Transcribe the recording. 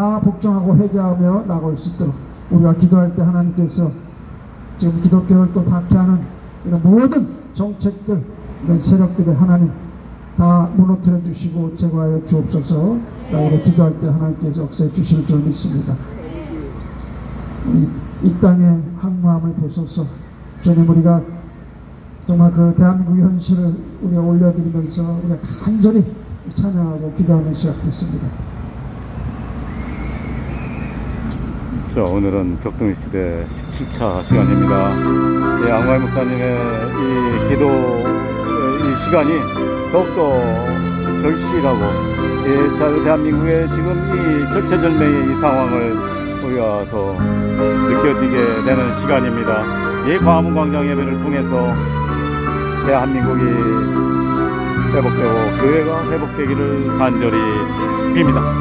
다 복종하고 회개하며 나갈 수 있도록 우리가 기도할 때 하나님께서 지금 기독교를 또 박해하는 이런 모든 정책들 이런 세력들을 하나님 다 무너뜨려 주시고 제거하여 주옵소서. 나에게 기도할 때 하나님께서 역사해 주실 줄 믿습니다. 이, 이 땅의 항마음을 보소서. 주님 우리가 정말 그 대한민국의 현실을 우리가 올려드리면서 우리가 간절히 찬양하고 기도하는 시간 됐습니다. 자, 오늘은 격동의 시대 17차 시간입니다. 예, ang마이 목사님의 이 기도 이 시간이 더욱더 절실하고 예, 자, 대한민국의 지금 이 절체절명의 이 상황을 우리가 더 느껴지게 되는 시간입니다. 이 광화문 광장 예배를 통해서 대한민국이 회복되고 교회가 회복되기를 간절히 빕니다.